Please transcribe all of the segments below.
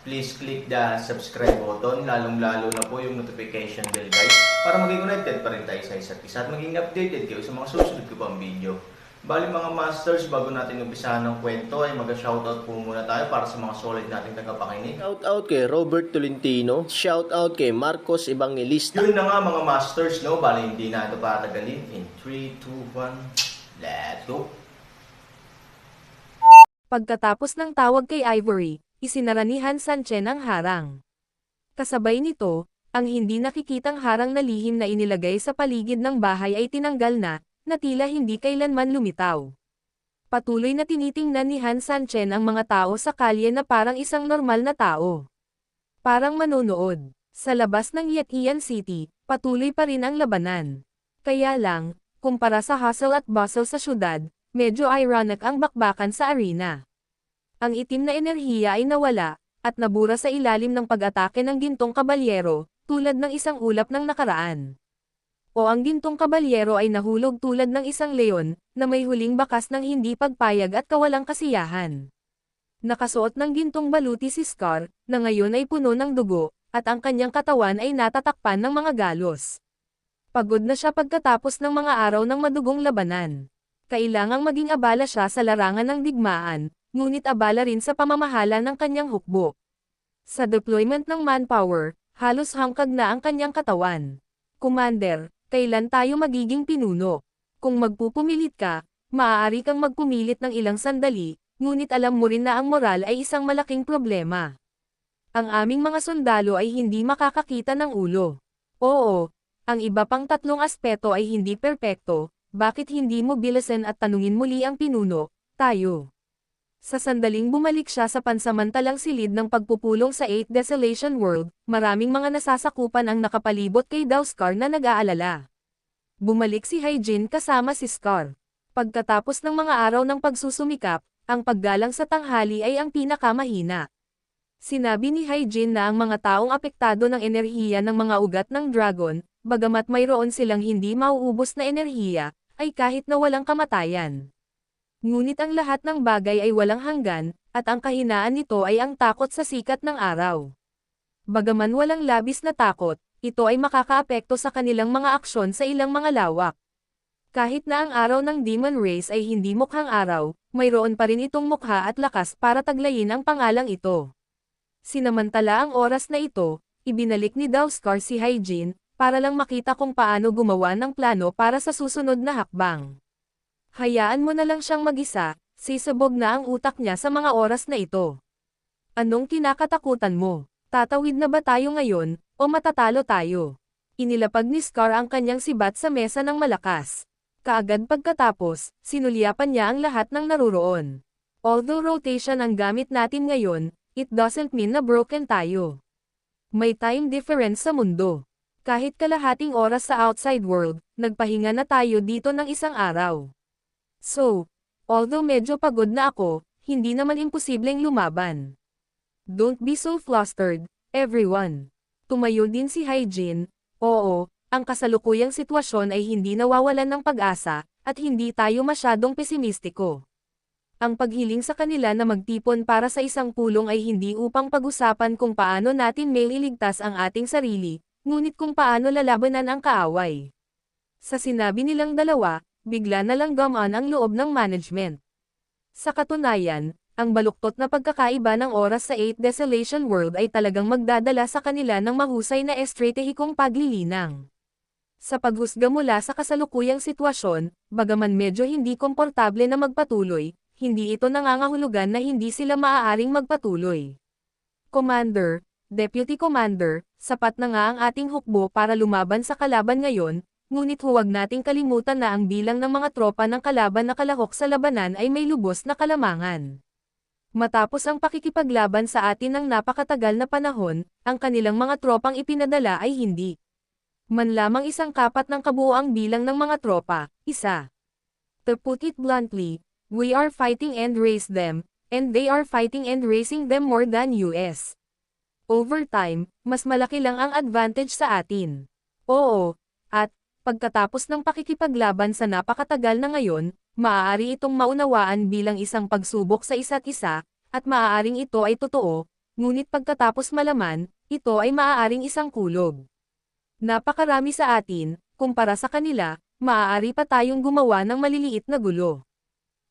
please click the subscribe button, lalong-lalo na po yung notification bell guys, para maging connected pa rin tayo sa isa't isa at maging updated kayo sa mga susunod ko pang video. Bali mga masters, bago natin umpisahan ng kwento ay mag-shoutout po muna tayo para sa mga solid nating tagapakinig. Shout out kay Robert Tolentino. Shout out kay Marcos Evangelista. Yun na nga mga masters, no? Bali hindi na ito patagalin. In 3, 2, 1, let's go! Pagkatapos ng tawag kay Ivory, isinara ni Han Sanchen ang harang. Kasabay nito, ang hindi nakikitang harang na lihim na inilagay sa paligid ng bahay ay tinanggal na, na tila hindi kailanman lumitaw. Patuloy na tinitingnan ni Han Sanchen ang mga tao sa kalye na parang isang normal na tao. Parang manonood. Sa labas ng Yetian City, patuloy pa rin ang labanan. Kaya lang, kumpara sa hustle at bustle sa syudad, medyo ironic ang bakbakan sa arena. Ang itim na enerhiya ay nawala, at nabura sa ilalim ng pag-atake ng gintong kabalyero, tulad ng isang ulap ng nakaraan. O ang gintong kabalyero ay nahulog tulad ng isang leon, na may huling bakas ng hindi pagpayag at kawalang kasiyahan. Nakasuot ng gintong baluti si Scar, na ngayon ay puno ng dugo, at ang kanyang katawan ay natatakpan ng mga galos. Pagod na siya pagkatapos ng mga araw ng madugong labanan. Kailangang maging abala siya sa larangan ng digmaan, ngunit abala rin sa pamamahala ng kanyang hukbo. Sa deployment ng manpower, halos hangkag na ang kanyang katawan. Commander, kailan tayo magiging pinuno? Kung magpupumilit ka, maaari kang magpumilit ng ilang sandali, ngunit alam mo rin na ang moral ay isang malaking problema. Ang aming mga sundalo ay hindi makakakita ng ulo. Oo, ang iba pang tatlong aspeto ay hindi perpekto, bakit hindi mo bilasan at tanungin muli ang pinuno, tayo? Sa sandaling bumalik siya sa pansamantalang silid ng pagpupulong sa 8 Desolation World, maraming mga nasasakupan ang nakapalibot kay Dowskar na nag-aalala. Bumalik si Hyjin kasama si Scar. Pagkatapos ng mga araw ng pagsusumikap, ang paggalang sa tanghali ay ang pinakamahina. Sinabi ni Hyjin na ang mga taong apektado ng enerhiya ng mga ugat ng dragon, bagamat mayroon silang hindi mauubos na enerhiya, ay kahit na walang kamatayan. Ngunit ang lahat ng bagay ay walang hanggan, at ang kahinaan nito ay ang takot sa sikat ng araw. Bagaman walang labis na takot, ito ay makakaapekto sa kanilang mga aksyon sa ilang mga lawak. Kahit na ang araw ng Demon Race ay hindi mukhang araw, mayroon pa rin itong mukha at lakas para taglayin ang pangalang ito. Sinamantala ang oras na ito, ibinalik ni Dowskar si Hyjin, para lang makita kung paano gumawa ng plano para sa susunod na hakbang. Hayaan mo na lang siyang mag-isa, sisabog na ang utak niya sa mga oras na ito. Anong kinakatakutan mo? Tatawid na ba tayo ngayon, o matatalo tayo? Inilapag ni Scar ang kanyang sibat sa mesa ng malakas. Kaagad pagkatapos, sinulyapan niya ang lahat ng naruroon. Although rotation ang gamit natin ngayon, it doesn't mean na broken tayo. May time difference sa mundo. Kahit kalahating oras sa outside world, nagpahinga na tayo dito ng isang araw. So, although medyo pagod na ako, hindi naman imposibleng lumaban. Don't be so flustered, everyone. Tumayo din si Hyjin, oo, ang kasalukuyang sitwasyon ay hindi nawawalan ng pag-asa, at hindi tayo masyadong pesimistiko. Ang paghiling sa kanila na magtipon para sa isang pulong ay hindi upang pag-usapan kung paano natin may iligtas ang ating sarili, ngunit kung paano lalabanan ang kaaway. Sa sinabi nilang dalawa, bigla na lang gamaan ang loob ng management. Sa katunayan, ang baluktot na pagkakaiba ng oras sa 8 Desolation World ay talagang magdadala sa kanila ng mahusay na estratehikong paglilinang. Sa paghusga mula sa kasalukuyang sitwasyon, bagaman medyo hindi komportable na magpatuloy, hindi ito nangangahulugan na hindi sila maaaring magpatuloy. Commander, Deputy Commander, sapat na nga ang ating hukbo para lumaban sa kalaban ngayon, ngunit huwag nating kalimutan na ang bilang ng mga tropa ng kalaban na kalahok sa labanan ay may lubos na kalamangan. Matapos ang pakikipaglaban sa atin ng napakatagal na panahon, ang kanilang mga tropang ipinadala ay hindi. Man lamang isang kapat ng kabuoang bilang ng mga tropa, isa. To put it bluntly, we are fighting and raise them, and they are fighting and raising them more than US. Over time, mas malaki lang ang advantage sa atin. Oo, pagkatapos ng pakikipaglaban sa napakatagal na ngayon, maaari itong maunawaan bilang isang pagsubok sa isa't isa, at maaaring ito ay totoo, ngunit pagkatapos malaman, ito ay maaaring isang kulog. Napakarami sa atin, kumpara sa kanila, maaari pa tayong gumawa ng maliliit na gulo.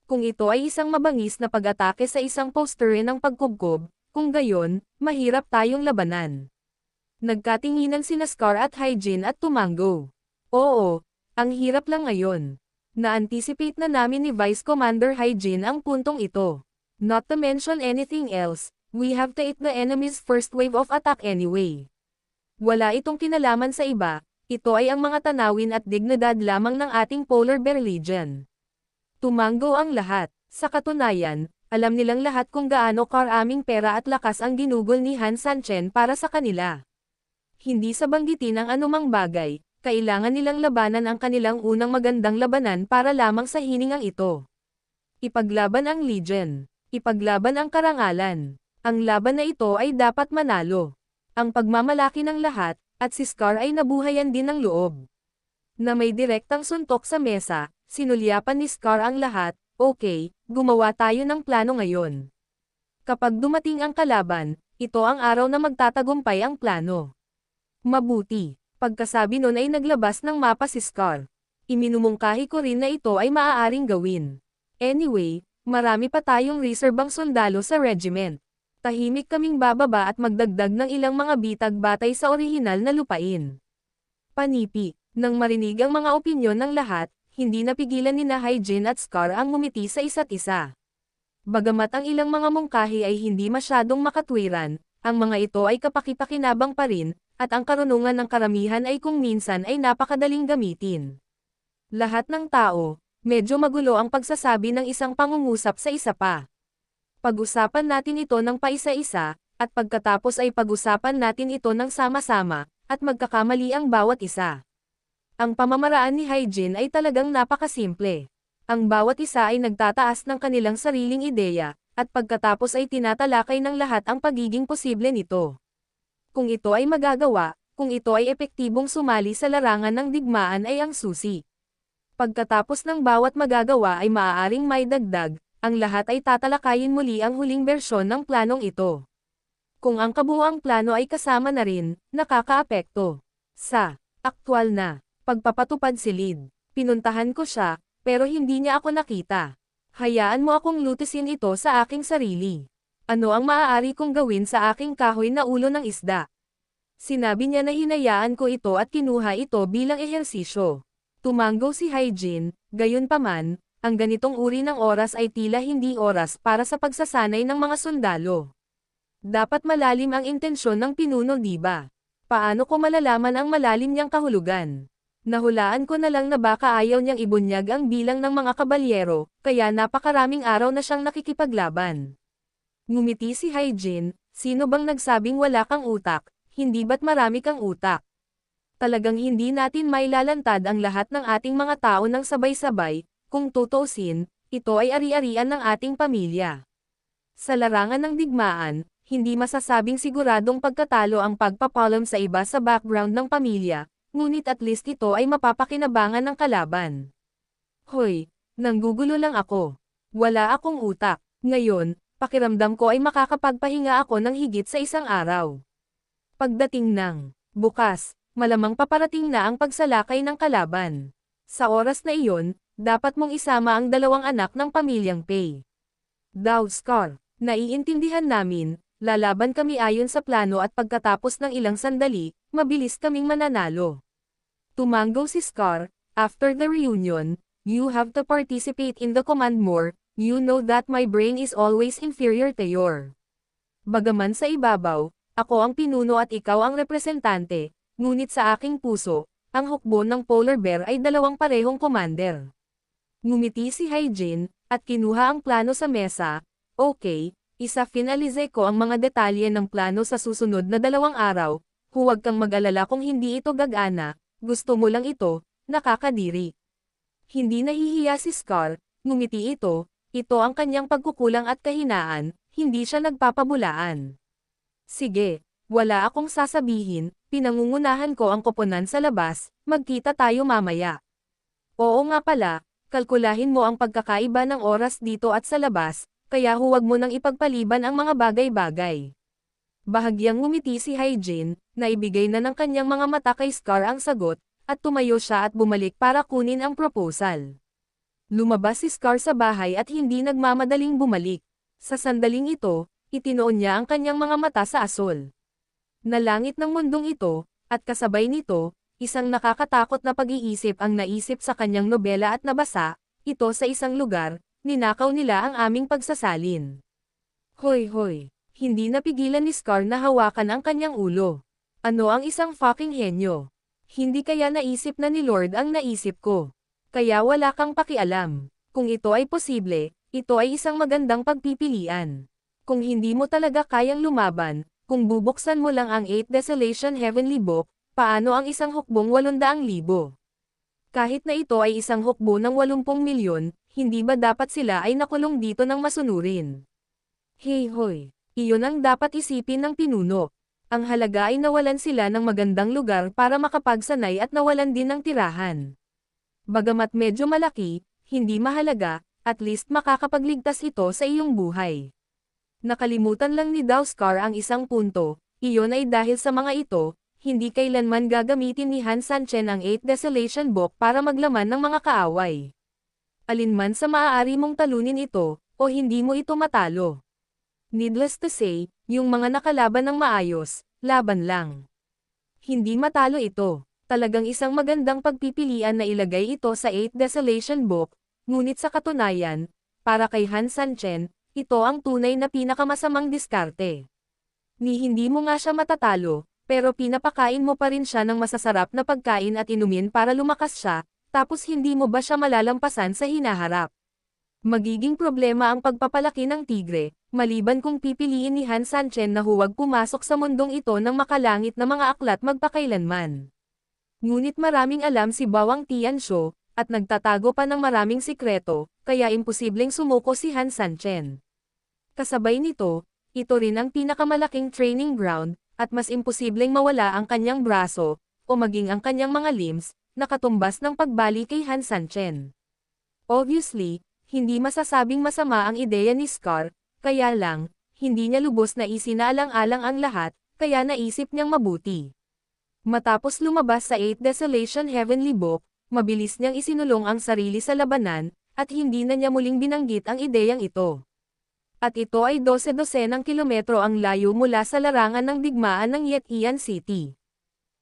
Kung ito ay isang mabangis na pag-atake sa isang poster ng pagkubkob, kung gayon, mahirap tayong labanan. Nagkatinginan sina Scar at Hygiene at Tumango. Oo, ang hirap lang ngayon. Na-anticipate na namin ni Vice Commander Hygiene ang puntong ito. Not to mention anything else, we have to eat the enemy's first wave of attack anyway. Wala itong kinalaman sa iba, ito ay ang mga tanawin at dignidad lamang ng ating Polar Bear Legion. Tumango ang lahat. Sa katunayan, alam nilang lahat kung gaano karaming pera at lakas ang ginugol ni Han Sanchen para sa kanila. Hindi sa banggitin ang anumang bagay, kailangan nilang labanan ang kanilang unang magandang labanan para lamang sa hiningang ito. Ipaglaban ang Legion. Ipaglaban ang karangalan. Ang laban na ito ay dapat manalo. Ang pagmamalaki ng lahat, at si Scar ay nabuhayan din ng loob. Na may direktang suntok sa mesa, sinulyapan ni Scar ang lahat, okay, gumawa tayo ng plano ngayon. Kapag dumating ang kalaban, ito ang araw na magtatagumpay ang plano. Mabuti, pagkasabi nun ay naglabas ng mapa si Scar. Iminumungkahi ko rin na ito ay maaaring gawin. Anyway, marami pa tayong reserbang sundalo sa regiment. Tahimik kaming bababa at magdagdag ng ilang mga bitag batay sa orihinal na lupain. Panipi, nang marinig ang mga opinyon ng lahat, hindi napigilan ni na at Scar ang ngumiti sa isa't isa. Bagamat ang ilang mga mungkahi ay hindi masyadong makatwiran, ang mga ito ay kapakipakinabang pa rin, at ang karunungan ng karamihan ay kung minsan ay napakadaling gamitin. Lahat ng tao, medyo magulo ang pagsasabi ng isang pangungusap sa isa pa. Pag-usapan natin ito ng paisa-isa, at pagkatapos ay pag-usapan natin ito ng sama-sama, at magkakamali ang bawat isa. Ang pamamaraan ni Hyjin ay talagang napakasimple. Ang bawat isa ay nagtataas ng kanilang sariling ideya, at pagkatapos ay tinatalakay ng lahat ang pagiging posible nito. Kung ito ay magagawa, kung ito ay epektibong sumali sa larangan ng digmaan ay ang susi. Pagkatapos ng bawat magagawa ay maaaring may dagdag, ang lahat ay tatalakayin muli ang huling bersyon ng planong ito. Kung ang kabuuang plano ay kasama na rin, nakakaapekto. Sa aktwal na pagpapatupad si Lid, pinuntahan ko siya, pero hindi niya ako nakita. Hayaan mo akong lutisin ito sa aking sarili. Ano ang maaari kong gawin sa aking kahoy na ulo ng isda? Sinabi niya na hinayaan ko ito at kinuha ito bilang ehersisyo. Tumango si Hyjin, gayon paman, ang ganitong uri ng oras ay tila hindi oras para sa pagsasanay ng mga sundalo. Dapat malalim ang intensyon ng pinuno di ba? Paano ko malalaman ang malalim niyang kahulugan? Nahulaan ko na lang na baka ayaw niyang ibunyag ang bilang ng mga kabalyero, kaya napakaraming araw na siyang nakikipaglaban. Ngumiti si Hyjin, sino bang nagsabing wala kang utak, hindi ba't marami kang utak? Talagang hindi natin mailalantad ang lahat ng ating mga tao ng sabay-sabay, kung tutusin, ito ay ari-arian ng ating pamilya. Sa larangan ng digmaan, hindi masasabing siguradong pagkatalo ang pagpapalam sa iba sa background ng pamilya, ngunit at least ito ay mapapakinabangan ng kalaban. Hoy, nanggugulo lang ako. Wala akong utak. Ngayon, pakiramdam ko ay makakapagpahinga ako ng higit sa isang araw. Pagdating ng bukas, malamang paparating na ang pagsalakay ng kalaban. Sa oras na iyon, dapat mong isama ang dalawang anak ng pamilyang Pei. Daw naiintindihan namin, lalaban kami ayon sa plano at pagkatapos ng ilang sandali, mabilis kaming mananalo. Tumango si Scar, after the reunion, you have to participate in the command more, you know that my brain is always inferior to your. Bagaman sa ibabaw, ako ang pinuno at ikaw ang representante, ngunit sa aking puso, ang hukbo ng polar bear ay dalawang parehong commander. Ngumiti si Hyjin, at kinuha ang plano sa mesa, okay, Isa finalize ko ang mga detalye ng plano sa susunod na dalawang araw, huwag kang mag-alala kung hindi ito gagana, gusto mo lang ito, nakakadiri. Hindi nahihiya si Scar, ngumiti ito, ito ang kanyang pagkukulang at kahinaan, hindi siya nagpapabulaan. Sige, wala akong sasabihin, pinangungunahan ko ang koponan sa labas, magkita tayo mamaya. Oo nga pala, kalkulahin mo ang pagkakaiba ng oras dito at sa labas, kaya huwag mo nang ipagpaliban ang mga bagay-bagay. Bahagyang ngumiti si Hyjin, na ibigay na ng kanyang mga mata kay Scar ang sagot, at tumayo siya at bumalik para kunin ang proposal. Lumabas si Scar sa bahay at hindi nagmamadaling bumalik. Sa sandaling ito, itinoon niya ang kanyang mga mata sa asol. Nalangit ng mundong ito, at kasabay nito, isang nakakatakot na pag-iisip ang naisip sa kanyang nobela at nabasa, ito sa isang lugar, ninakaw nila ang aming pagsasalin. Hoy hoy, hindi napigilan ni Scar na hawakan ang kanyang ulo. Ano ang isang fucking henyo? Hindi kaya naisip na ni Lord ang naisip ko. Kaya wala kang pakialam. Kung ito ay posible, ito ay isang magandang pagpipilian. Kung hindi mo talaga kayang lumaban, kung bubuksan mo lang ang 8 Desolation Heavenly Book, paano ang isang hukbong 800,000? Kahit na ito ay isang hukbo ng 80 milyon, hindi ba dapat sila ay nakulong dito ng masunurin? Hey hoy, iyon ang dapat isipin ng pinuno. Ang halaga ay nawalan sila ng magandang lugar para makapagsanay at nawalan din ng tirahan. Bagamat medyo malaki, hindi mahalaga, at least makakapagligtas ito sa iyong buhay. Nakalimutan lang ni Dowskar ang isang punto, iyon ay dahil sa mga ito, hindi kailanman gagamitin ni Han Sanchen ang 8 Desolation Book para maglaman ng mga kaaway. Alinman sa maaari mong talunin ito, o hindi mo ito matalo. Needless to say, yung mga nakalaban ng maayos, laban lang. Hindi matalo ito. Talagang isang magandang pagpipilian na ilagay ito sa 8 Desolation Book, ngunit sa katunayan, para kay Han Sanchen, ito ang tunay na pinakamasamang diskarte. Ni hindi mo nga siya matatalo, pero pinapakain mo pa rin siya ng masasarap na pagkain at inumin para lumakas siya, tapos hindi mo ba siya malalampasan sa hinaharap. Magiging problema ang pagpapalaki ng tigre, maliban kung pipiliin ni Han Sanchen na huwag pumasok sa mundong ito ng makalangit na mga aklat magpakailanman. Ngunit maraming alam si Bawang Tiansho, at nagtatago pa ng maraming sikreto, kaya imposibleng sumuko si Han Sanchen. Kasabay nito, ito rin ang pinakamalaking training ground, at mas imposibleng mawala ang kanyang braso, o maging ang kanyang mga limbs, nakatumbas ng pagbali kay Han Sanchen. Obviously, hindi masasabing masama ang ideya ni Scar, kaya lang, hindi niya lubos na isinaalang-alang ang lahat, kaya naisip niyang mabuti. Matapos lumabas sa 8 Desolation Heavenly Book, mabilis niyang isinulong ang sarili sa labanan, at hindi na niya muling binanggit ang ideyang ito. At ito ay 12-12 ng kilometro ang layo mula sa larangan ng digmaan ng Yetian City.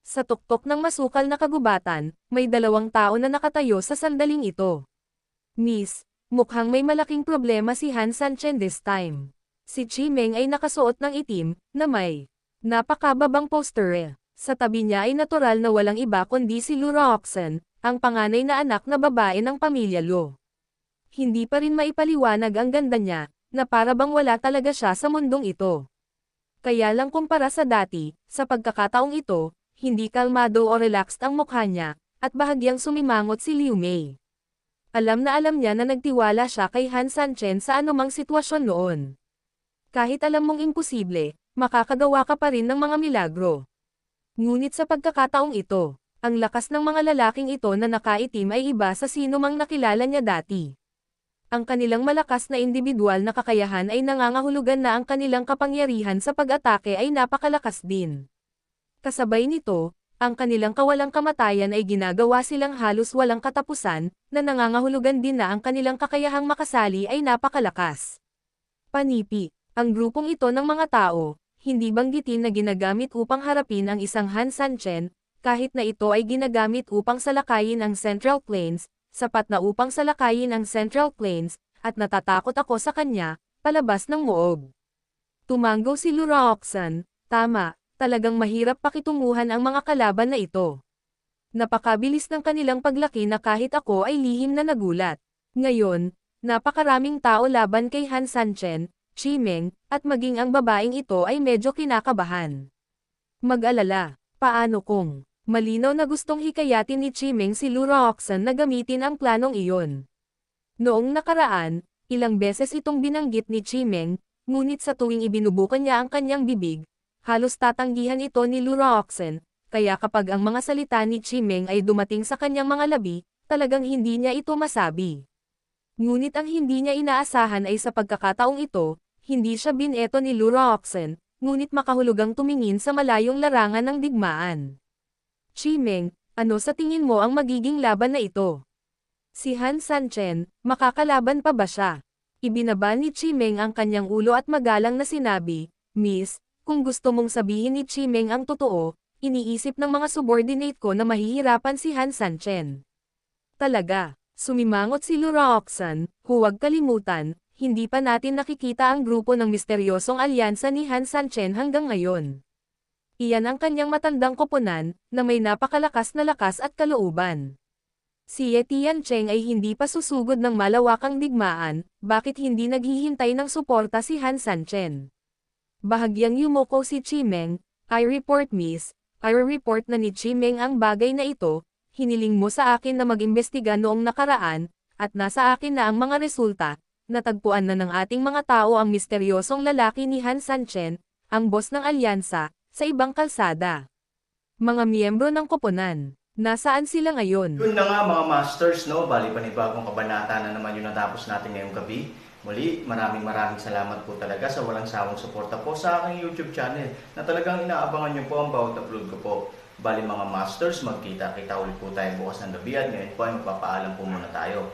Sa tuktok ng masukal na kagubatan, may dalawang tao na nakatayo sa sandaling ito. Miss, mukhang may malaking problema si Han Sanchen this time. Si Chi Meng ay nakasuot ng itim, na may napakababang poster. Sa tabi niya ay natural na walang iba kundi si Lura Oxen, ang panganay na anak na babae ng pamilya Lo. Hindi pa rin maipaliwanag ang ganda niya, na para bang wala talaga siya sa mundong ito. Kaya lang kumpara sa dati, sa pagkakataong ito, hindi kalmado o relaxed ang mukha niya, at bahagyang sumimangot si Liu Mei. Alam na alam niya na nagtiwala siya kay Han Sanchen sa anumang sitwasyon noon. Kahit alam mong imposible, makakagawa ka pa rin ng mga milagro. Ngunit sa pagkakataong ito, ang lakas ng mga lalaking ito na nakaitim ay iba sa sino mang nakilala niya dati. Ang kanilang malakas na individual na kakayahan ay nangangahulugan na ang kanilang kapangyarihan sa pag-atake ay napakalakas din. Kasabay nito, ang kanilang kawalang kamatayan ay ginagawa silang halos walang katapusan, na nangangahulugan din na ang kanilang kakayahang makasali ay napakalakas. Panipi, ang grupong ito ng mga tao, hindi banggitin na ginagamit upang harapin ang isang Han Sanchen, kahit na ito ay ginagamit upang salakayin ang Central Plains, sapat na upang salakayin ang Central Plains, at natatakot ako sa kanya, palabas ng moob. Tumango si Lura Oxan, tama, talagang mahirap pakitunguhan ang mga kalaban na ito. Napakabilis ng kanilang paglaki na kahit ako ay lihim na nagulat. Ngayon, napakaraming tao laban kay Han Sanchen, Chimeng, at maging ang babaeng ito ay medyo kinakabahan. Mag-alala, paano kung malinaw na gustong hikayatin ni Chimeng si Lura Oxen na gamitin ang planong iyon. Noong nakaraan, ilang beses itong binanggit ni Chimeng, ngunit sa tuwing ibinubukan niya ang kanyang bibig, halos tatanggihan ito ni Lura Oxen, kaya kapag ang mga salita ni Chimeng ay dumating sa kanyang mga labi, talagang hindi niya ito masabi. Ngunit ang hindi niya inaasahan ay sa pagkakataong ito, hindi siya bineto ni Lura Oxen, ngunit makahulugang tumingin sa malayong larangan ng digmaan. Chimeng, ano sa tingin mo ang magiging laban na ito? Si Han Sanchen, makakalaban pa ba siya? Ibinaba ni Chimeng ang kanyang ulo at magalang na sinabi, Miss, kung gusto mong sabihin ni Chimeng ang totoo, iniisip ng mga subordinate ko na mahihirapan si Han Sanchen. Talaga, sumimangot si Lura Oxan, huwag kalimutan, hindi pa natin nakikita ang grupo ng misteryosong alyansa ni Han Sanchen hanggang ngayon. Iyan ang kanyang matandang koponan, na may napakalakas na lakas at kalooban. Si Etian Cheng ay hindi pa susugod ng malawakang digmaan, bakit hindi naghihintay ng suporta si Han Sanchen? Bahagyang yumoko si Chimeng, I report miss, I report na ni Chimeng ang bagay na ito, hiniling mo sa akin na mag-imbestiga noong nakaraan, at nasa akin na ang mga resulta, natagpuan na ng ating mga tao ang misteryosong lalaki ni Han Sanchen, ang boss ng alyansa, sa ibang kalsada. Mga miyembro ng koponan, nasaan sila ngayon? Yun na nga mga masters, no? Bali panibagong kabanata na naman yung natapos natin ngayong gabi. Muli, maraming maraming salamat po talaga sa walang sawang suporta po sa aking YouTube channel na talagang inaabangan nyo po ang bawat upload ko po. Bali mga masters, magkita-kita ulit po tayo bukas ng gabi at ngayon po ay magpapaalam po muna tayo.